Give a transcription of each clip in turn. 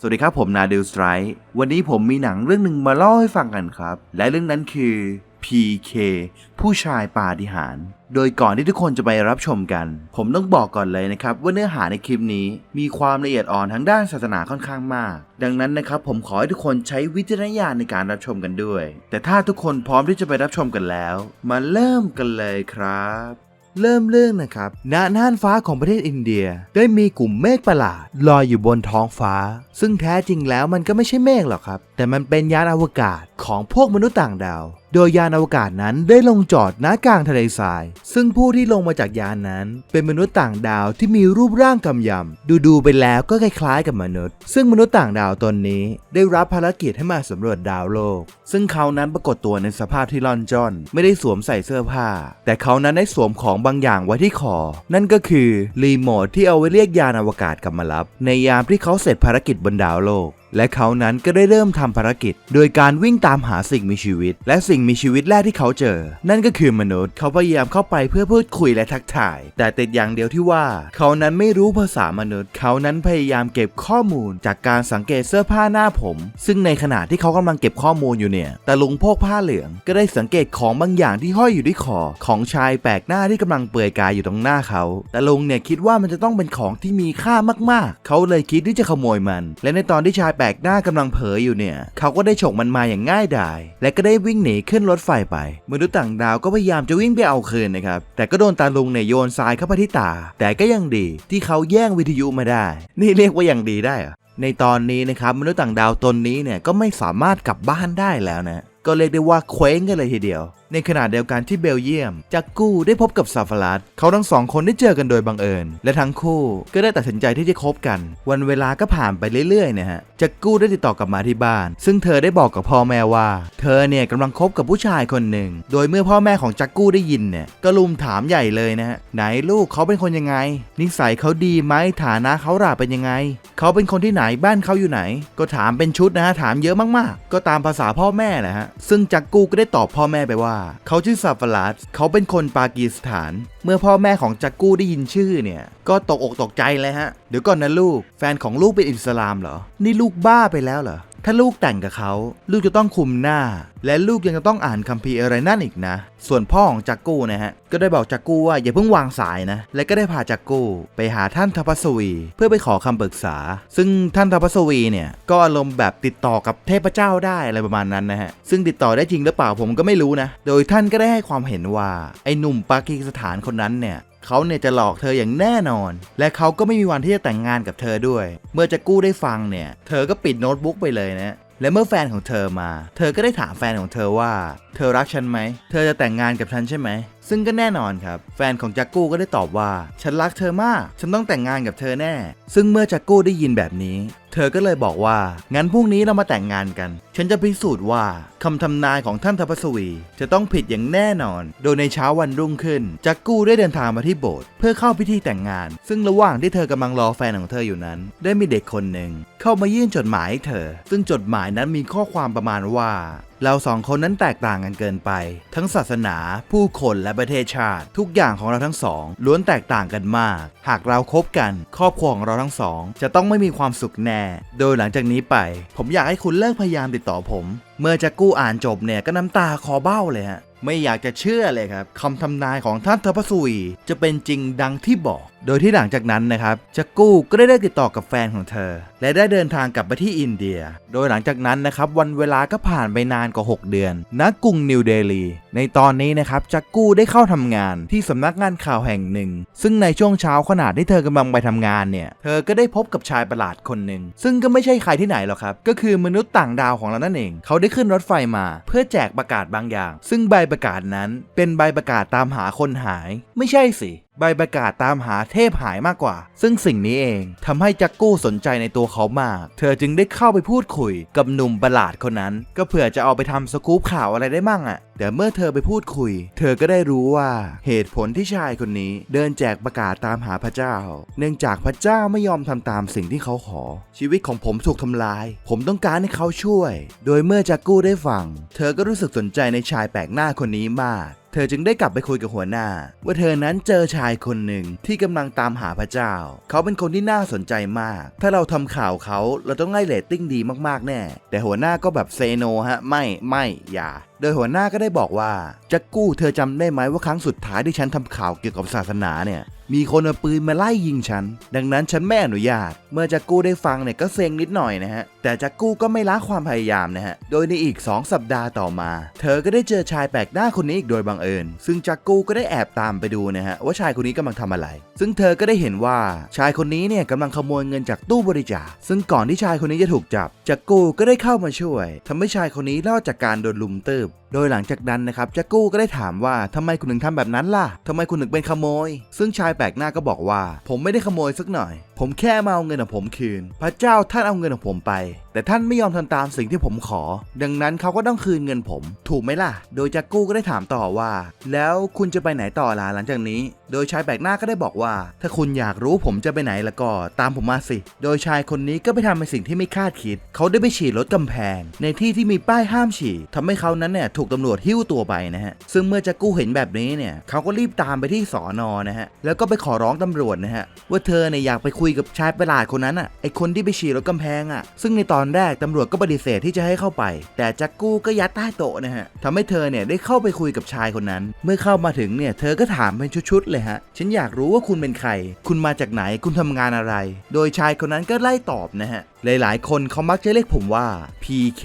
สวัสดีครับผมนาเดลสไตร์วันนี้ผมมีหนังเรื่องหนึ่งมาเล่าให้ฟังกันครับ และเรื่องนั้นคือ PK ผู้ชายปาฏิหาริย์โดยก่อนที่ทุกคนจะไปรับชมกัน ผมต้องบอกก่อนเลยนะครับ ว่าเนื้อหาในคลิปนี้มีความละเอียดอ่อนทั้งด้านศาสนาค่อนข้างมาก ดังนั้นนะครับผมขอให้ทุกคนใช้วิจารณญาณในการรับชมกันด้วย แต่ถ้าทุกคนพร้อมที่จะไปรับชมกันแล้ว มาเริ่มกันเลยครับ เริ่มเรื่องนะครับณน่านฟ้าของประเทศอินเดีย ได้มีกลุ่มเมฆประหลาดลอยอยู่บนท้องฟ้า ซึ่งแท้จริงแล้วมันก็ไม่ใช่เมฆหรอกครับ แต่มันเป็นยานอวกาศของพวกมนุษย์ต่างดาวโดยยานอวกาศนั้นได้ลงจอดณกลางทะเลทราย ซึ่งผู้ที่ลงมาจากยานนั้น เป็นมนุษย์ต่างดาวที่มีรูปร่างกำยำดูดูๆไปแล้วก็คล้ายๆกับมนุษย์ ซึ่งมนุษย์ต่างดาวตนนี้ ได้รับภารกิจให้มาสำรวจดาวโลก ซึ่งเขานั้นปรากฏตัวในสภาพที่ร่อนจ้อน ไม่ได้สวมใส่เสื้อผ้า แต่เขานั้นได้สวมของบางอย่างไว้ที่คอ นั่นก็คือรีโมทที่เอาไว้เรียกยานอวกาศกลับมารับ ในยามที่เขาเสร็จภารกิจบนดาวโลกและเขานั้นก็ได้เริ่มทำภารกิจ โดยการวิ่งตามหาสิ่งมีชีวิต และสิ่งมีชีวิตแรกที่เขาเจอ นั่นก็คือมนุษย์ เขาพยายามเข้าไปเพื่อพูดคุยและทักทาย แต่ติดอย่างเดียวที่ว่า เขานั้นไม่รู้ภาษามนุษย์ เขานั้นพยายามเก็บข้อมูล จากการสังเกตเสื้อผ้าหน้าผม ซึ่งในขณะที่เขากำลังเก็บข้อมูลอยู่เนี่ยแตาลุงโพกผ้าเหลืองก็ได้สังเกตของบางอย่างที่ห้อยอยู่ที่คอของชายแปลกหน้าที่กำลังเปลือยกายอยู่ตรงหน้าเขา แตาลุงเนี่ยคิดว่ามันจะต้องเป็นของที่มีค่ามากๆ เขาเลยคิดที่จะขโมยมัน และในตอนที่ชายแปลกหน้ากำลังเผลออยู่เนี่ย เขาก็ได้ฉกมันมาอย่างง่ายดาย และก็ได้วิ่งหนีขึ้นรถไฟไปมนุษย์ต่างดาวก็พยายามจะวิ่งไปเอาคืนนะครับ แต่ก็โดนตาลุงเนี่ยโยนทรายเข้าไปที่ตา แต่ก็ยังดีที่เขาแย่งวิทยุมาได้ นี่เรียกว่ายังดีได้เหรอในตอนนี้นะครับมนุษย์ต่างดาวตนนี้เนี่ยก็ไม่สามารถกลับบ้านได้แล้วนะ ก็เรียกได้ว่าเคว้งกันเลยทีเดียวในขณะเดียวกันที่เบลเยียมจักกู้ได้พบกับซาฟารัสเขาทั้งสองคนได้เจอกันโดยบังเอิญ และทั้งคู่ก็ได้ตัดสินใจที่จะคบกัน วันเวลาก็ผ่านไปเรื่อยๆนะฮะจักกู้ได้ติดต่อกลับมาที่บ้าน ซึ่งเธอได้บอกกับพ่อแม่ว่า เธอเนี่ยกำลังคบกับผู้ชายคนหนึ่ง โดยเมื่อพ่อแม่ของจักกู้ได้ยินเนี่ยก็ลุมถามใหญ่เลยนะฮะไหนลูกเขาเป็นคนยังไง นิสัยเขาดีไหมฐานะเขาหราเป็นยังไง เขาเป็นคนที่ไหนบ้านเขาอยู่ไหน ก็ถามเป็นชุดนะฮะถามเยอะมากๆ ก็ตามภาษาพ่อแม่แหละฮะซึ่งจักกู้ก็ได้ตอบพ่อแม่ไปว่าเขาชื่อซาฟารัสเขาเป็นคนปากีสถาน เมื่อพ่อแม่ของจักกู้ได้ยินชื่อเนี่ย ก็ตกอกตกใจเลยฮะ เดี๋ยวก่อนนะลูก แฟนของลูกเป็นอิสลามเหรอ นี่ลูกบ้าไปแล้วเหรอ ถ้าลูกแต่งกับเขา ลูกจะต้องคุมหน้า และลูกยังจะต้องอ่านคัมภีร์อะไรนั่นอีกนะ ส่วนพ่อของจักกู้นะฮะ ก็ได้บอกจักกู้ว่าอย่าเพิ่งวางสายนะ และก็ได้พาจักกู้ไปหาท่านทัพสวี เพื่อไปขอคำปรึกษา ซึ่งท่านทัพสวีเนี่ยก็อารมณ์แบบติดต่อกับเทพเจ้าได้อะไรประมาณนั้นนะฮะ ซึ่งติดต่อได้จริงหรือเปล่าผมก็ไม่รู้นะ โดยท่านก็ได้ให้ความเห็นว่าไอ้หนุ่มปากีสถานคนนั้นเนี่ย เขาเนี่ยจะหลอกเธออย่างแน่นอน และเขาก็ไม่มีวันที่จะแต่งงานกับเธอด้วย เมื่อจะกู้ได้ฟังเนี่ย เธอก็ปิดโน้ตบุ๊กไปเลยนะและเมื่อแฟนของเธอมา เธอก็ได้ถามแฟนของเธอว่า เธอรักฉันไหม เธอจะแต่งงานกับฉันใช่ไหม ซึ่งก็แน่นอนครับ แฟนของจักกู้ก็ได้ตอบว่า ฉันรักเธอมาก ฉันต้องแต่งงานกับเธอแน่ ซึ่งเมื่อจักกู้ได้ยินแบบนี้ เธอก็เลยบอกว่า งั้นพรุ่งนี้เรามาแต่งงานกัน ฉันจะพิสูจน์ว่าคำทำนายของท่านทัพสวี จะต้องผิดอย่างแน่นอน โดยในเช้าวันรุ่งขึ้น จักกู้ได้เดินทางมาที่โบสถ์เพื่อเข้าพิธีแต่งงาน ซึ่งระหว่างที่เธอกำลังรอแฟนของเธออยู่นั้น ได้มีเด็กคนหนึ่งเข้ามายื่นจดหมายให้เธอ ซึ่งจดหมายนั้นมีข้อความประมาณว่าเราสองคนนั้นแตกต่างกันเกินไป ทั้งศาสนา ผู้คนและประเทศชาติ ทุกอย่างของเราทั้งสองล้วนแตกต่างกันมาก หากเราคบกัน ครอบครัวของเราทั้งสอง จะต้องไม่มีความสุขแน่ โดยหลังจากนี้ไป ผมอยากให้คุณเลิกพยายามติดต่อผม เมื่อจะกู้อ่านจบเนี่ยก็น้ำตาคอเบ้าเลยฮะไม่อยากจะเชื่อเลยครับคำทำนายของท่านเทพสุยจะเป็นจริงดังที่บอก โดยที่หลังจากนั้นนะครับจักกู้ก็ได้ได้ติดต่อกับแฟนของเธอ และได้เดินทางกลับไปที่อินเดีย โดยหลังจากนั้นนะครับวันเวลาก็ผ่านไปนานกว่า 6 เดือนณกรุงนิวเดลีในตอนนี้นะครับจักกู้ได้เข้าทำงานที่สำนักงานข่าวแห่งหนึ่ง ซึ่งในช่วงเช้าขณะที่เธอกำลังไปทำงานเนี่ยเธอก็ได้พบกับชายประหลาดคนหนึ่งซึ่งก็ไม่ใช่ใครที่ไหนหรอกครับก็คือมนุษย์ต่างดาวของเรานั่นเอง เขาได้ขึ้นรถไฟมา เพื่อแจกประกาศบางอย่าง ซึ่งใบประกาศนั้นเป็นใบประกาศตามหาคนหาย ไม่ใช่สิ ใบประกาศตามหาเทพหายมากกว่า ซึ่งสิ่งนี้เองทำให้จักกู้สนใจในตัวเขามาก เธอจึงได้เข้าไปพูดคุยกับหนุ่มประหลาดคนนั้น ก็เผื่อจะเอาไปทำสกู๊ปข่าวอะไรได้มั่งอะ่ะแต่เมื่อเธอไปพูดคุย เธอก็ได้รู้ว่าเหตุผลที่ชายคนนี้เดินแจกประกาศตามหาพระเจ้า เนื่องจากพระเจ้าไม่ยอมทำตามสิ่งที่เขาขอ ชีวิตของผมถูกทำลาย ผมต้องการให้เขาช่วย โดยเมื่อจักกู้ได้ฟัง เธอก็รู้สึกสนใจในชายแปลกหน้าคนนี้มาก เธอจึงได้กลับไปคุยกับหัวหน้า ว่าเธอนั้นเจอชายคนหนึ่งที่กำลังตามหาพระเจ้า เขาเป็นคนที่น่าสนใจมาก ถ้าเราทำข่าวเขาเราต้องได้เรตติ้งดีมากๆแน่ แต่หัวหน้าก็แบบเซโนฮะ ไม่ไม่อย่าโดยหัวหน้าก็ได้บอกว่าจักกู้เธอจำได้ไหมว่าครั้งสุดท้ายที่ฉันทำข่าวเกี่ยวกับศาสนาเนี่ย มีคนเอาปืนมาไล่ยิงฉัน ดังนั้นฉันไม่อนุญาต เมื่อจักกู้ได้ฟังเนี่ยก็เซ็งนิดหน่อยนะฮะ แต่จักกู้ก็ไม่ละความพยายามนะฮะ โดยในอีก 2 สัปดาห์ต่อมา เธอก็ได้เจอชายแปลกหน้าคนนี้อีกโดยบังเอิญ ซึ่งจักกู้ก็ได้แอบตามไปดูนะฮะว่าชายคนนี้กำลังทำอะไร ซึ่งเธอก็ได้เห็นว่าชายคนนี้เนี่ยกำลังขโมยเงินจากตู้บริจาค ซึ่งก่อนที่ชายคนนี้จะถูกจับ จักกู้ก็ได้เข้ามาช่วยทำให้ชายคนนี้รอดจากการโดนลุมตืบโดยหลังจากนั้นนะครับจักกู้ก็ได้ถามว่าทำไมคุณถึงทำแบบนั้นล่ะทำไมคุณถึงเป็นขโมย ซึ่งชายแปลกหน้าก็บอกว่า ผมไม่ได้ขโมยสักหน่อย ผมแค่มาเอาเงินของผมคืน พระเจ้าท่านเอาเงินของผมไป แต่ท่านไม่ยอมทำตามสิ่งที่ผมขอ ดังนั้นเขาก็ต้องคืนเงินผม ถูกไหมล่ะ โดยจักกู้ก็ได้ถามต่อว่า แล้วคุณจะไปไหนต่อล่ะหลังจากนี้ โดยชายแปลกหน้าก็ได้บอกว่า ถ้าคุณอยากรู้ผมจะไปไหนล้วก็ตามผมมาสิ โดยชายคนนี้ก็ไปทำในสิ่งที่ไม่คาดคิด เขาได้ไปฉีดรถกำแพง ในที่ที่มีป้ายห้ามฉี่ทำให้เขานั้นเนี่ยถูกตำรวจหิ้วตัวไปนะฮะ ซึ่งเมื่อจักกู้เห็นแบบนี้เนี่ยเขาก็รีบตามไปที่สอนอนะฮะ แล้วก็ไปขอร้องตำรวจนะฮะว่าเธอเนี่ยอยากไปคุยยกับชายประหลาดคนนั้นอะไอคนที่ไปฉีดรถกำแพงอะซึ่งในตอนแรกตำรวจก็ปฏิเสธที่จะให้เข้าไป แต่จักกู้ก็ยัดใต้โต๊ะนะฮะทำให้เธอเนี่ยได้เข้าไปคุยกับชายคนนั้น เมื่อเข้ามาถึงเนี่ยเธอก็ถามเป็นชุดๆเลยฮะฉันอยากรู้ว่าคุณเป็นใคร คุณมาจากไหนคุณทำงานอะไร โดยชายคนนั้นก็ไล่ตอบนะฮะหลายๆ คนเขามักจะเรียกผมว่า PK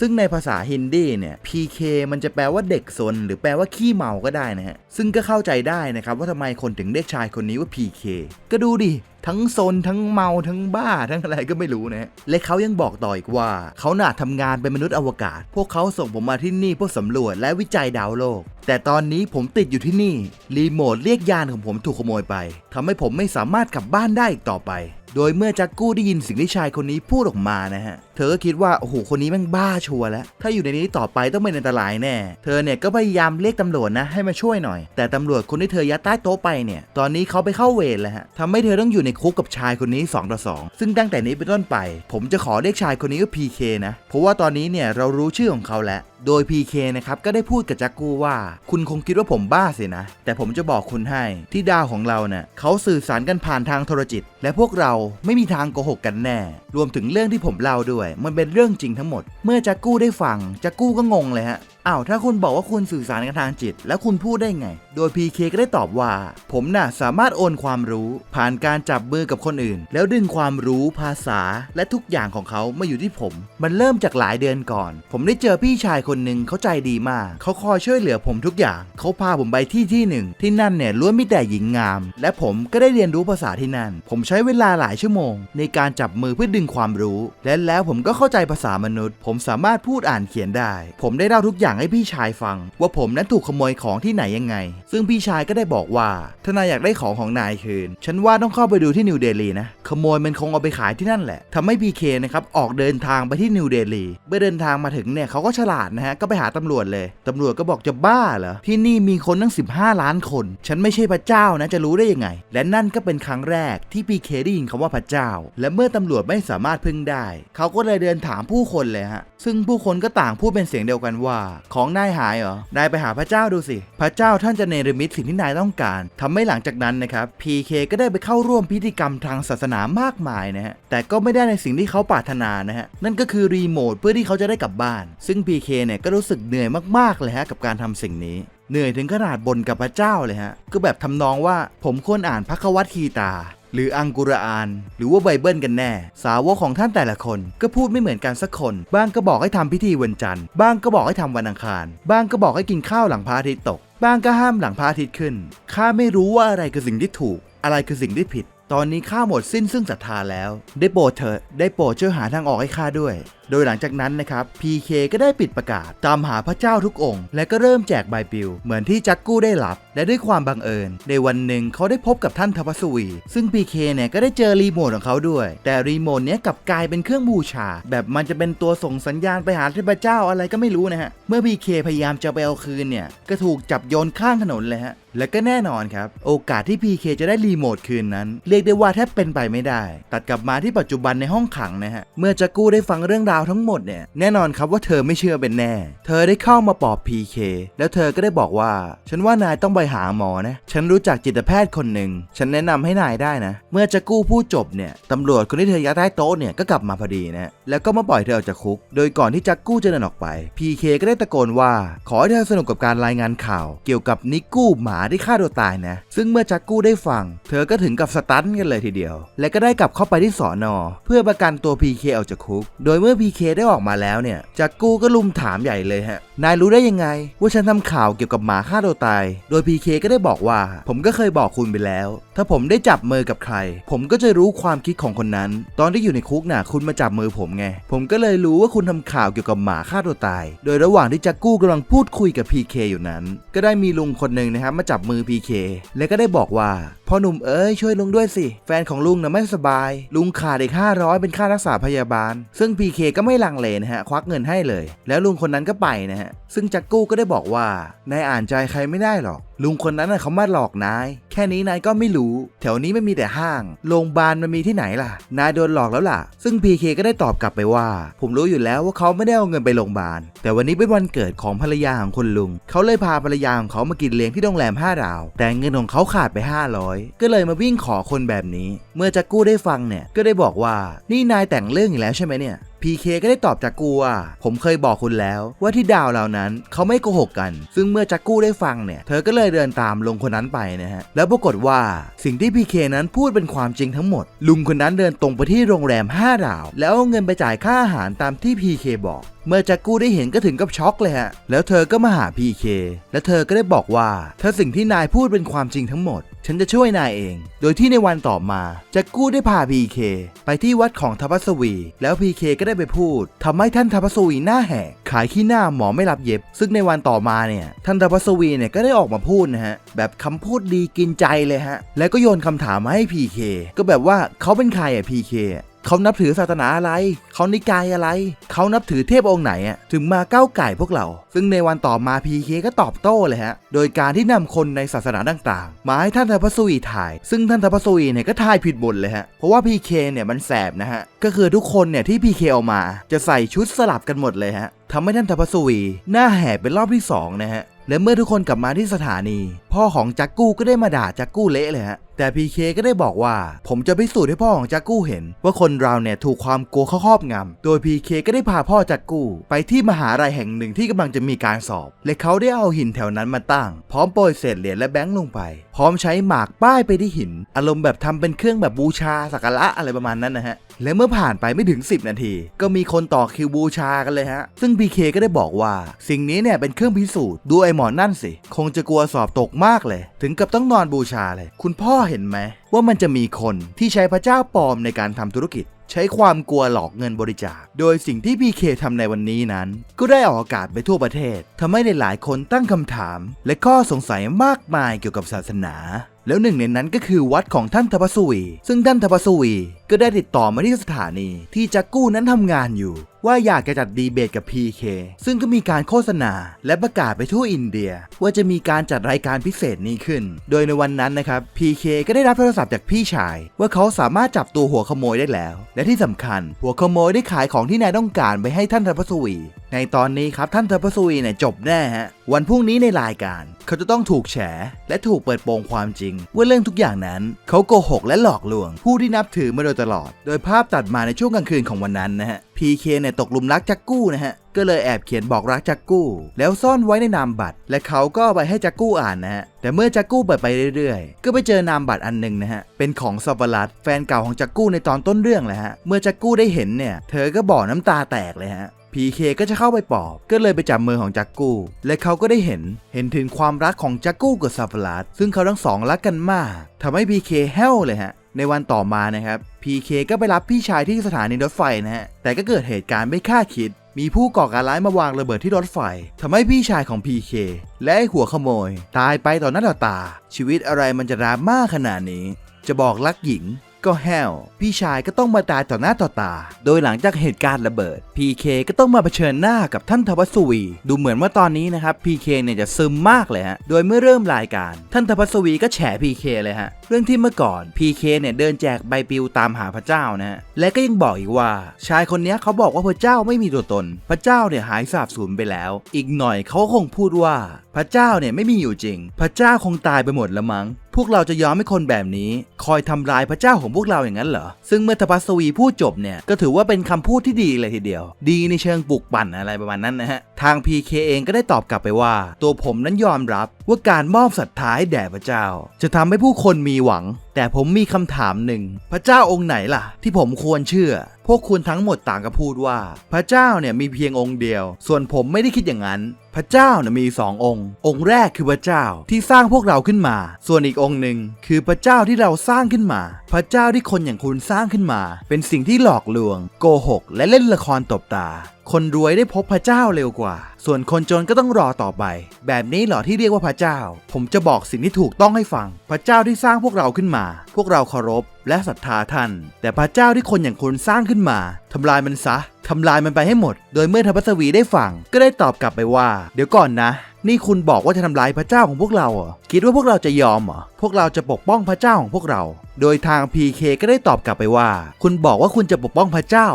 ซึ่งในภาษาฮินดีเนี่ย PK มันจะแปลว่าเด็กซน หรือแปลว่าขี้เมาก็ได้นะฮะ ซึ่งก็เข้าใจได้นะครับ ว่าทำไมคนถึงเรียกชายคนนี้ว่า PK ก็ดูดิ ทั้งซน ทั้งเมาทั้งบ้า ทั้งอะไรก็ไม่รู้นะฮะและเขายังบอกต่ออีกว่า เขาหน่ะทำงานเป็นมนุษย์อวกาศ พวกเขาส่งผมมาที่นี่เพื่อสำรวจและวิจัยดาวโลก แต่ตอนนี้ผมติดอยู่ที่นี่รีโมทเรียกยานของผมถูกขโมยไปทำให้ผมไม่สามารถกลับบ้านได้อีกต่อไป โดยเมื่อจักกู้ได้ยินสิ่งที่ชายคนนี้พูดออกมานะฮะเธอก็คิดว่าโอ้โหคนนี้แม่งบ้าชัวร์แล้ว ถ้าอยู่ในนี้ต่อไปต้องเป็นอันตรายแน่ เธอเนี่ยก็พยายามเรียกตำรวจนะให้มาช่วยหน่อย แต่ตำรวจคนที่เธอยัดใต้โต๊ะไปเนี่ยตอนนี้เขาไปเข้าเวรแล้วฮะทำให้เธอต้องอยู่ในคุกกับชายคนนี้2ต่อ2ซึ่งตั้งแต่นี้เป็นต้นไป ผมจะขอเรียกชายคนนี้ว่า PK นะ เพราะว่าตอนนี้เนี่ยเรารู้ชื่อของเขาแล้วโดย PK นะครับก็ได้พูดกับจักกูว่า คุณคงคิดว่าผมบ้าสินะ แต่ผมจะบอกคุณให้ที่ดาวของเราเนะ่ะเขาสื่อสารกันผ่านทางโทรจิต และพวกเราไม่มีทางโกหกกันแน่ รวมถึงเรื่องที่ผมเล่าด้วยมันเป็นเรื่องจริงทั้งหมด เมื่อจักกู้ได้ฟังจักกู้ก็งงเลยฮะ อ้าวถ้าคุณบอกว่าคุณสื่อสารกันทางจิต แล้วคุณพูดได้ไง โดย PK ก็ได้ตอบว่า ผมน่ะสามารถโอนความรู้ ผ่านการจับมือกับคนอื่น แล้วดึงความรู้ภาษาและทุกอย่างของเขามาอยู่ที่ผม มันเริ่มจากหลายเดือนก่อน ผมได้เจอพี่ชายคนหนึ่งเขาใจดีมาก เขาคอยช่วยเหลือผมทุกอย่าง เขาพาผมไปที่ที่หนึ่ง ที่นั่นเนี่ยล้วนมีแต่หญิงงาม และผมก็ได้เรียนรู้ภาษาที่นั่น ผมใช้เวลาหลายชั่วโมง ในการจับมือเพื่อดึงความรู้ และแล้วผมก็เข้าใจภาษามนุษย์ ผมสามารถพูดอ่านเขียนได้ ผมได้เล่าทุกอย่างให้พี่ชายฟัง ว่าผมนั้นถูกขโมยของที่ไหนยังไง ซึ่งพี่ชายก็ได้บอกว่าถ้านายอยากได้ของของนายคืน ฉันว่าต้องเข้าไปดูที่นิวเดลีนะ ขโมยมันคงเอาไปขายที่นั่นแหละทำให้พีเคนะครับออกเดินทางไปที่นิวเดลี เมื่อเดินทางมาถึงเนี่ยเขาก็ฉลาดนะฮะ ก็ไปหาตำรวจเลยตำรวจก็บอกจะบ้าเหรอ ที่นี่มีคนตั้ง 15 ล้านคน ฉันไม่ใช่พระเจ้านะจะรู้ได้ยังไง และนั่นก็เป็นครั้งแรกที่พีเคได้ยินคำว่าพระเจ้า และเมื่อตำรวจไม่สามารถพึ่งได้ เขาก็เลยเดินถามผู้คนเลยฮะ ซึ่งผู้คนก็ต่างพูดเป็นเสียงเดียวกันว่าของนายหายเหรอ นายไปหาพระเจ้าดูสิ พระเจ้าท่านจะเนรมิตสิ่งที่นายต้องการทำให้หลังจากนั้นนะครับ PK ก็ได้ไปเข้าร่วมพิธีกรรมทางศาสนามากมายนะฮะ แต่ก็ไม่ได้ในสิ่งที่เขาปรารถนานะฮะ นั่นก็คือรีโมทเพื่อที่เขาจะได้กลับบ้าน ซึ่ง PK เนี่ยก็รู้สึกเหนื่อยมากๆเลยฮะกับการทำสิ่งนี้เหนื่อยถึงขนาดบ่นกับพระเจ้าเลยฮะ ก็แบบทำนองว่าผมควรอ่านพระควัตคีตา หรืออังกุรอาน หรือว่าไบเบิลกันแน่ สาวกของท่านแต่ละคนก็พูดไม่เหมือนกันสักคน บ้างก็บอกให้ทำพิธีวันจันทร์ บ้างก็บอกให้ทำวันอังคาร บ้างก็บอกให้กินข้าวหลังพระอาทิตย์ตก บ้างก็ห้ามหลังพระอาทิตย์ขึ้น ข้าไม่รู้ว่าอะไรคือสิ่งที่ถูก อะไรคือสิ่งที่ผิด ตอนนี้ข้าหมดสิ้นซึ่งศรัทธาแล้ว ได้โปรดเถิดได้โปรดช่วยหาทางออกให้ข้าด้วยโดยหลังจากนั้นนะครับ PK ก็ได้ปิดประกาศ ตามหาพระเจ้าทุกองค์ และก็เริ่มแจกใบปลิว เหมือนที่จักกู้ได้รับ และด้วยความบังเอิญ ในวันหนึ่งเขาได้พบกับท่านทพสวี ซึ่ง PK เนี่ยก็ได้เจอรีโมทของเขาด้วย แต่รีโมทเนี้ยกลับกลายเป็นเครื่องบูชา แบบมันจะเป็นตัวส่งสัญญาณไปหาเทพเจ้าอะไรก็ไม่รู้นะฮะ เมื่อ PK พยายามจะไปเอาคืนเนี่ย ก็ถูกจับโยนข้างถนนเลยฮะ และก็แน่นอนครับ โอกาสที่ PK จะได้รีโมทคืนนั้น เรียกได้ว่าแทบเป็นไปไม่ได้ ตัดกลับมาที่ปัจจุบันในห้องขังนะฮะ เมื่อจักกู้ได้ฟังเรื่องราวทั้งหมดเนี่ยแน่นอนครับว่าเธอไม่เชื่อเป็นแน่ เธอได้เข้ามาปอบ PK แล้วเธอก็ได้บอกว่า ฉันว่านายต้องไปหาหมอนะ ฉันรู้จักจิตแพทย์คนหนึ่ง ฉันแนะนำให้นายได้นะ เมื่อจะกู้พูดจบเนี่ยตำรวจคนที่เธอยัดใต้โต๊ะเนี่ยก็กลับมาพอดีนะ แล้วก็มาปล่อยเธอออกจากคุก โดยก่อนที่จักกู้จะเดินออกไป PK ก็ได้ตะโกนว่า ขอให้เธอสนุกกับการรายงานข่าว เกี่ยวกับนิกกู้หมาที่ฆ่าตัวตายนะ ซึ่งเมื่อจักกู้ได้ฟัง เธอก็ถึงกับสตันกันเลยทีเดียว และก็ได้กลับเข้าไปที่สอนอเพื่อประกันตัว PK ออกจากคุก โดยเมื่อ PK ได้ออกมาแล้วเนี่ยจักกู้ก็ลุมถามใหญ่เลยฮะ นายรู้ได้ยังไง ว่าฉันทำข่าวเกี่ยวกับหมาฆ่าตัวตาย โดย PK ก็ได้บอกว่า ผมก็เคยบอกคุณไปแล้ว ถ้าผมได้จับมือกับใคร ผมก็จะรู้ความคิดของคนนั้น ตอนที่อยู่ในคุกน่ะคุณมาจับมือผมไง ผมก็เลยรู้ว่าคุณทำข่าวเกี่ยวกับหมาฆ่าตัวตาย โดยระหว่างที่จักกู้กำลังพูดคุยกับ PK อยู่นั้น ก็ได้มีลุงคนหนึ่งนะครับมาจับมือ PK และก็ได้บอกว่า พ่อหนุ่มเอ้ยช่วยลุงด้วยสิ แฟนของลุงน่ะไม่สบาย ลุงขาดอีก 500 เป็นค่ารักษาพยาบาล ซึ่ง PK ก็ไม่ลังเลนะฮะ ควักเงินให้เลย แล้วลุงคนนั้นก็ไปนะฮะ ซึ่งจักกู้ก็ได้บอกว่านายอ่านใจใครไม่ได้หรอก ลุงคนนั้นน่ะเขามาหลอกนาย แค่นี้นายก็ไม่รู้ แถวนี้ไม่มีแต่ห้าง โรงพยาบาลมันมีที่ไหนล่ะ นายโดนหลอกแล้วล่ะ ซึ่ง PK ก็ได้ตอบกลับไปว่า ผมรู้อยู่แล้วว่าเขาไม่ได้เอาเงินไปโรงพยาบาล แต่วันนี้เป็นวันเกิดของภรรยาของคุณลุง เขาเลยพาภรรยาของเขามากินเลี้ยงที่โรงแรม5ดาว แต่เงินของเขาขาดไป 500ก็เลยมาวิ่งขอคนแบบนี้ เมื่อจักกู้ได้ฟังเนี่ยก็ได้บอกว่านี่นายแต่งเรื่องอีกแล้วใช่ไหมเนี่ย PK ก็ได้ตอบจากกูว่า ผมเคยบอกคุณแล้วว่าที่ดาวเหล่านั้นเขาไม่โกหกกัน ซึ่งเมื่อจักกู้ได้ฟังเนี่ย เธอก็เลยเดินตามลุงคนนั้นไปนะฮะ แล้วปรากฏว่าสิ่งที่ PK นั้นพูดเป็นความจริงทั้งหมด ลุงคนนั้นเดินตรงไปที่โรงแรม 5 ดาว แล้วเอาเงินไปจ่ายค่าอาหารตามที่ PK บอกเมื่อจักกู้ได้เห็นก็ถึงกับช็อกเลยฮะ แล้วเธอก็มาหา PK และเธอก็ได้บอกว่า ถ้าสิ่งที่นายพูดเป็นความจริงทั้งหมด ฉันจะช่วยนายเอง โดยที่ในวันต่อมาจักกู้ได้พา PK ไปที่วัดของทัพสวี แล้ว PK ก็ได้ไปพูดทำให้ท่านทัพสวีหน้าแหกขายขี้หน้าหมอไม่รับเย็บ ซึ่งในวันต่อมาเนี่ยท่านทัพสวีเนี่ยก็ได้ออกมาพูดนะฮะแบบคำพูดดีกินใจเลยฮะแล้วก็โยนคำถามมาให้พีเคก็แบบว่าเขาเป็นใครอะพีเค เขานับถือศาสนาอะไร เขานิกายอะไร เขานับถือเทพองค์ไหนอะถึงมาก้าวไก่พวกเรา ซึ่งในวันต่อมา PK ก็ตอบโต้เลยฮะ โดยการที่นำคนในศาสนาต่างๆ มาให้ท่านทัพสวีถ่าย ซึ่งท่านทัพสวีเนี่ยก็ถ่ายผิดหมดเลยฮะ เพราะว่า PK เคเนี่ยมันแสบนะฮะ ก็คือทุกคนเนี่ยที่ PK เคอามา จะใส่ชุดสลับกันหมดเลยฮะทำให้ท่านทัพสวีหน้าแหกเป็นรอบที่สองนะฮะและเมื่อทุกคนกลับมาที่สถานี พ่อของจักกู้ก็ได้มาด่าจักกู้เละเลยฮะ แต่ PK ก็ได้บอกว่า ผมจะพิสูจน์ให้พ่อของจักกู้เห็น ว่าคนเราเนี่ยถูกความกลัวเข้าครอบงำโดย PK ก็ได้พาพ่อจักกู้ ไปที่มหาลัยแห่งหนึ่งที่กำลังจะมีการสอบ และเขาได้เอาหินแถวนั้นมาตั้ง พร้อมโปรยเศษเหรียญและแบงค์ลงไป พร้อมใช้หมากป้ายไปที่หิน อารมณ์แบบทำเป็นเครื่องแบบบูชาสักการะอะไรประมาณนั้นนะฮะและเมื่อผ่านไปไม่ถึง 10 นาที ก็มีคนต่อคิวบูชากันเลยฮะ ซึ่ง PK ก็ได้บอกว่า สิ่งนี้เนี่ยเป็นเครื่องพิสูจน์ดูไอหมอนั่นสิ คงจะกลัวสอบตกมากเลย ถึงกับต้องนอนบูชาเลย คุณพ่อเห็นไหมว่ามันจะมีคนที่ใช้พระเจ้าปลอมในการทำธุรกิจ ใช้ความกลัวหลอกเงินบริจาค โดยสิ่งที่ PK ทำในวันนี้นั้น ก็ได้ออกอากาศไปทั่วประเทศทำให้หลายๆคนตั้งคำถาม และข้อสงสัยมากมายเกี่ยวกับศาสนา แล้วหนึ่งในนั้นก็คือวัดของท่านทพสุวีซึ่งท่านทพสุวีก็ได้ติดต่อมาที่สถานีที่จักกู้นั้นทำงานอยู่ ว่าอยากจะจัดดีเบตกับ PK ซึ่งก็มีการโฆษณาและประกาศไปทั่วอินเดีย ว่าจะมีการจัดรายการพิเศษนี้ขึ้น โดยในวันนั้นนะครับ PK ก็ได้รับโทรศัพท์จากพี่ชาย ว่าเขาสามารถจับตัวหัวขโมยได้แล้ว และที่สำคัญ หัวขโมยได้ขายของที่นายต้องการไปให้ท่านทพสุวี ในตอนนี้ครับท่านเทพสุวีเนี่ยจบแน่ฮะ วันพรุ่งนี้ในรายการ เขาจะต้องถูกแฉ และถูกเปิดโปงความจริง ว่าเรื่องทุกอย่างนั้น เขาโกหกและหลอกลวง ผู้ที่นับถือมาโดยตลอด โดยภาพตัดมาในช่วงกลางคืนของวันนั้นนะฮะ PK เคเนี่ยตกหลุมรักจักกู้นะฮะก็เลยแอบเขียนบอกรักจักกู้ แล้วซ่อนไว้ในนามบัตร และเขาก็เอาไปให้จักกู้อ่านนะฮะแต่เมื่อจักกู้เปิดไปเรื่อยๆ ก็ไปเจอนามบัตรอันหนึ่งนะฮะเป็นของซอฟรัตแฟนเก่าของจักกู้ในตอนต้นเรื่องแหละฮะเมื่อจักกู้ได้เห็นเนี่ยเธอก็บอกน้ำตาแตกเลยฮะ PK ก็จะเข้าไปปอบ ก็เลยไปจับมือของจักกู้ และเขาก็ได้เห็น เห็นถึงความรักของจักกู้กับซาฟลัสซึ่งเขาทั้งสองรักกันมากทำให้ PK แห้วเลยฮะ ในวันต่อมานะครับ PK ก็ไปรับพี่ชายที่สถานีรถไฟนะฮะ แต่ก็เกิดเหตุการณ์ไม่คาดคิด มีผู้ก่อการร้ายมาวางระเบิดที่รถไฟทำให้พี่ชายของ PK และไอหัวขโมย ตายไปต่อหน้าต่อตา ชีวิตอะไรมันจะดราม่าขนาดนี้ จะบอกรักหญิง ก็แห้ว พี่ชายก็ต้องมาตายต่อหน้าต่อตา โดยหลังจากเหตุการณ์ระเบิด PK ก็ต้องมาเผชิญหน้ากับท่านทวัสวี ดูเหมือนว่าตอนนี้นะครับ PK เนี่ยจะซึมมากเลยฮะ โดยเมื่อเริ่มรายการ ท่านทวัสวีก็แฉ PK เลยฮะ เรื่องที่เมื่อก่อน PK เนี่ยเดินแจกใบปลิวตามหาพระเจ้านะฮะ และก็ยังบอกอีกว่า ชายคนนี้เขาบอกว่าพระเจ้าไม่มีตัวตน พระเจ้าเนี่ยหายสาบสูญไปแล้ว อีกหน่อยเขาคงพูดว่าพระเจ้าเนี่ยไม่มีอยู่จริง พระเจ้าคงตายไปหมดแล้วมั้ง พวกเราจะยอมให้คนแบบนี้ คอยทำลายพระเจ้าของพวกเราอย่างนั้นเหรอ ซึ่งเมื่อทพัสวีพูดจบเนี่ย ก็ถือว่าเป็นคำพูดที่ดีเลยทีเดียว ดีในเชิงปลุกปั่นอะไรประมาณนั้นนะฮะ ทาง PK เองก็ได้ตอบกลับไปว่า ตัวผมนั้นยอมรับว่าการมอบศรัทธาให้แด่พระเจ้า จะทำให้ผู้คนมีหวัง แต่ผมมีคำถามหนึ่ง พระเจ้าองค์ไหนล่ะ ที่ผมควรเชื่อ พวกคุณทั้งหมดต่างก็พูดว่า พระเจ้าเนี่ยมีเพียงองค์เดียว ส่วนผมไม่ได้คิดอย่างนั้น พระเจ้าเนี่ยมีสององค์ องค์แรกคือพระเจ้าที่สร้างพวกเราขึ้นมา ส่วนอีกองค์หนึ่งคือพระเจ้าที่เราสร้างขึ้นมา พระเจ้าที่คนอย่างคุณสร้างขึ้นมา เป็นสิ่งที่หลอกลวง โกหก และเล่นละครตบตา คนรวยได้พบพระเจ้าเร็วกว่า ส่วนคนจนก็ต้องรอต่อไป แบบนี้เหรอที่เรียกว่าพระเจ้า ผมจะบอกสิ่งที่ถูกต้องให้ฟัง พระเจ้าที่สร้างพวกเราขึ้นมา พวกเราเคารพและศรัทธาท่าน แต่พระเจ้าที่คนอย่างคุณสร้างขึ้นมาทำลายมันซะทำลายมันไปให้หมด โดยเมื่อทพัสวีได้ฟัง ก็ได้ตอบกลับไปว่า เดี๋ยวก่อนนะ นี่คุณบอกว่าจะทำลายพระเจ้าของพวกเราเหรอคิดว่าพวกเราจะยอมเหรอ พวกเราจะปกป้องพระเจ้าของพวกเรา โดยทาง PK ก็ได้ตอบกลับไปว่า คุณบอกว่าคุณจะปกป้องพระเจ้า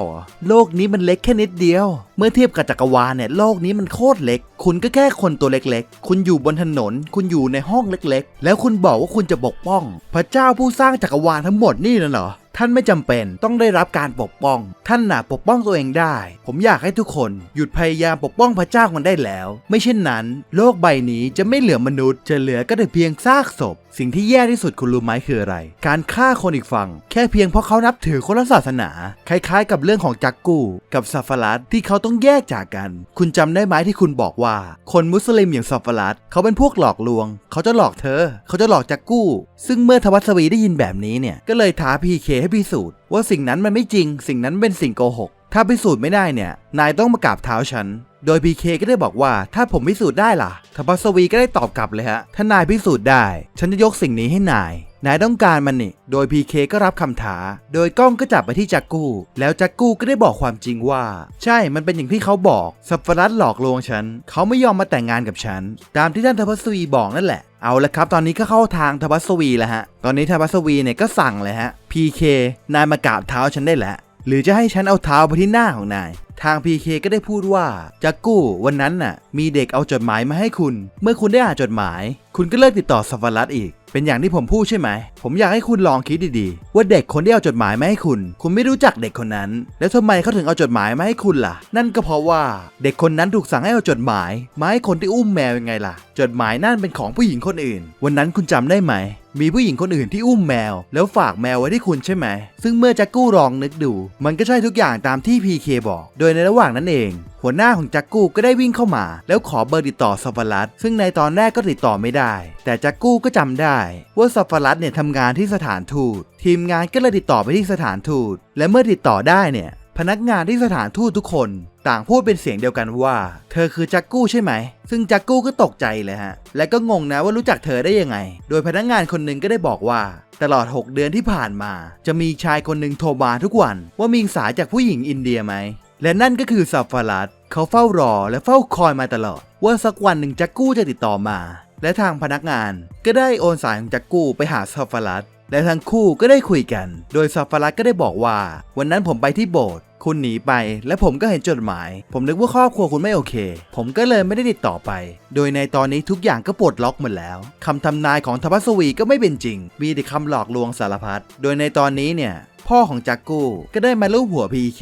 โลกนี้มันเล็กแค่นิดเดียว เมื่อเทียบกับจักรวาลเนี่ยโลกนี้มันโคตรเล็ก คุณก็แค่คนตัวเล็กๆ คุณอยู่บนถนน คุณอยู่ในห้องเล็กๆ แล้วคุณบอกว่าคุณจะปกป้อง พระเจ้าผู้สร้างจักรวาลทั้งหมดนี่นะเหรอท่านไม่จำเป็นต้องได้รับการปกป้อง ท่านน่ะปกป้องตัวเองได้ ผมอยากให้ทุกคนหยุดพยายามปกป้องพระเจ้ากันได้แล้ว ไม่เช่นนั้น โลกใบนี้จะไม่เหลือมนุษย์ จะเหลือก็แต่เพียงซากศพ สิ่งที่ที่แย่ที่สุดคุณรู้ไหมคืออะไร การฆ่าคนอีกฝั่ง แค่เพียงเพราะเขานับถือคนละศาสนา คล้ายๆ กับเรื่องของจักกูกับซาฟารัตที่เขาต้องแยกจากกัน คุณจำได้ไหมที่คุณบอกว่า คนมุสลิมอย่างซาฟารัตเขาเป็นพวกหลอกลวง เขาจะหลอกเธอ เขาจะหลอกจักกูซึ่งเมื่อทวัสวีได้ยินแบบนี้เนี่ยก็เลยท้าพีเคให้พิสูจน์ว่าสิ่งนั้นมันไม่จริง สิ่งนั้นเป็นสิ่งโกหก ถ้าพิสูจน์ไม่ได้เนี่ย นายต้องมากราบเท้าฉัน โดยพีเคก็ได้บอกว่าถ้าผมพิสูจน์ได้ล่ะทปัสวีก็ได้ตอบกลับเลยฮะ ถ้านายพิสูจน์ได้ ฉันจะยกสิ่งนี้ให้นาย นายต้องการมันนี่ โดยพีเคก็รับคำท้า โดยกล้องก็จับไปที่จักกูแล้วจักกูก็ได้บอกความจริงว่า ใช่ มันเป็นอย่างที่เขาบอก สัฟฟรัตหลอกลวงฉัน เขาไม่ยอมมาแต่งงานกับฉัน ตามที่ท่านทปัสวีบอกนั่นแหละ เอาละครับ ตอนนี้ก็เข้าทางทปัสวีแล้วฮะ ตอนนี้ทปัสวีเนี่ยก็สั่งเลยฮะ PK นายมากราบเท้าฉันได้แล้ว หรือจะให้ฉันเอาเท้าไปที่หน้าของนาย ทาง PK ก็ได้พูดว่าจากกู้วันนั้นน่ะมีเด็กเอาจดหมายมาให้คุณ เมื่อคุณได้อ่านจดหมาย คุณก็เลิกติดต่อสัฟรัตอีก เป็นอย่างที่ผมพูดใช่ไหม ผมอยากให้คุณลองคิดดีๆ ว่าเด็กคนที่เอาจดหมายมาให้คุณ คุณไม่รู้จักเด็กคนนั้น แล้วทำไมเขาถึงเอาจดหมายมาให้คุณล่ะ นั่นก็เพราะว่าเด็กคนนั้นถูกสั่งให้เอาจดหมายมาให้คนที่อุ้มแมวยังไงล่ะ จดหมายนั่นเป็นของผู้หญิงคนอื่น วันนั้นคุณจำได้ไหมมีผู้หญิงคนอื่นที่อุ้มแมว แล้วฝากแมวไว้ที่คุณใช่ไหม ซึ่งเมื่อจักกู้ลองนึกดู มันก็ใช่ทุกอย่างตามที่ PK บอก โดยในระหว่างนั้นเองหัวหน้าของจักกู้ก็ได้วิ่งเข้ามา แล้วขอเบอร์ติดต่อซัฟฟารัตซึ่งในตอนแรกก็ติดต่อไม่ได้ แต่จักกู้ก็จำได้ ว่าซัฟฟารัตเนี่ยทำงานที่สถานทูต ทีมงานก็เลยติดต่อไปที่สถานทูต และเมื่อติดต่อได้เนี่ยพนักงานที่สถานทูตทุกคน ต่างพูดเป็นเสียงเดียวกันว่า เธอคือจักกู้ใช่ไหม ซึ่งจักกู้ก็ตกใจเลยฮะ และก็งงนะว่ารู้จักเธอได้ยังไง โดยพนักงานคนหนึ่งก็ได้บอกว่า ตลอด 6 เดือนที่ผ่านมา จะมีชายคนหนึ่งโทรมาทุกวัน ว่ามีสายจากผู้หญิงอินเดียไหม และนั่นก็คือซาฟฟารัตเขาเฝ้ารอและเฝ้าคอยมาตลอด ว่าสักวันหนึ่งจักกู้จะติดต่อมา และทางพนักงานก็ได้โอนสายของจักกู้ไปหาซาฟฟารัตและทั้งคู่ก็ได้คุยกัน โดยซาฟารัตก็ได้บอกว่า วันนั้นผมไปที่โบสถ์ คุณหนีไป และผมก็เห็นจดหมาย ผมนึกว่าครอบครัวคุณไม่โอเค ผมก็เลยไม่ได้ติดต่อไป โดยในตอนนี้ทุกอย่างก็ปลดล็อกหมดแล้วคำทำนายของทพัสวีก็ไม่เป็นจริง มีแต่คำหลอกลวงสารพัด โดยในตอนนี้เนี่ย พ่อของจักกูก็ได้มาลูบหัว PK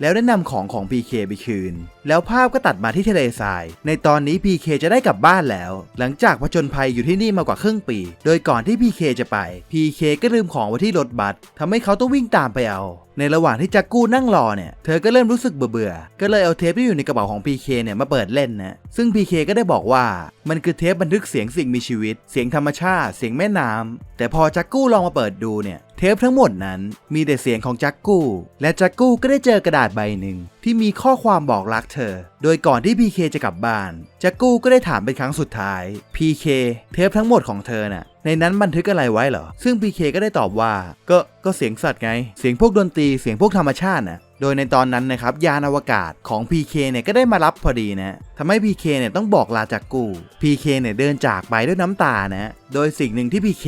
แล้วได้นำของของ PK ไปคืน แล้วภาพก็ตัดมาที่ทะเลทราย ในตอนนี้ PK จะได้กลับบ้านแล้ว หลังจากผจญภัยอยู่ที่นี่มากว่าครึ่งปี โดยก่อนที่ PK จะไป PK ก็ลืมของไว้ที่รถบัสทำให้เขาต้องวิ่งตามไปเอา ในระหว่างที่จักกู้นั่งรอเนี่ย เธอก็เริ่มรู้สึกเบื่อๆ ก็เลยเอาเทปที่อยู่ในกระเป๋าของ PK เนี่ยมาเปิดเล่นนะ ซึ่ง PK ก็ได้บอกว่ามันคือเทปบันทึกเสียงสิ่งมีชีวิต เสียงธรรมชาติ เสียงแม่น้ำแต่พอจักกู้ลองมาเปิดดูเนี่ยเทปทั้งหมดนั้นมีแต่เสียงของจักกูและจักกูก็ได้เจอกระดาษใบหนึ่งที่มีข้อความบอกรักเธอ โดยก่อนที่พีเคจะกลับบ้าน จักกูก็ได้ถามเป็นครั้งสุดท้ายพีเคเทปทั้งหมดของเธอน่ะ ในนั้นบันทึกอะไรไว้เหรอ ซึ่งพีเคก็ได้ตอบว่า ก็ก็เสียงสัตว์ไง เสียงพวกดนตรีเสียงพวกธรรมชาติน่ะ โดยในตอนนั้นนะครับยานอวกาศของ PK เนี่ยก็ได้มารับพอดีนะทำให้ PK เนี่ยต้องบอกลาจากกู PK เนี่ยเดินจากไปด้วยน้ำตานะโดยสิ่งหนึ่งที่ PK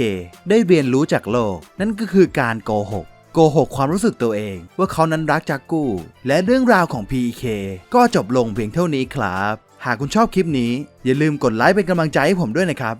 ได้เรียนรู้จากโลก นั่นก็คือการโกหกโกหกความรู้สึกตัวเองว่าเขานั้นรักจากกูและเรื่องราวของ PK ก็จบลงเพียงเท่านี้ครับ หากคุณชอบคลิปนี้ อย่าลืมกดไลค์เป็นกำลังใจให้ผมด้วยนะครับ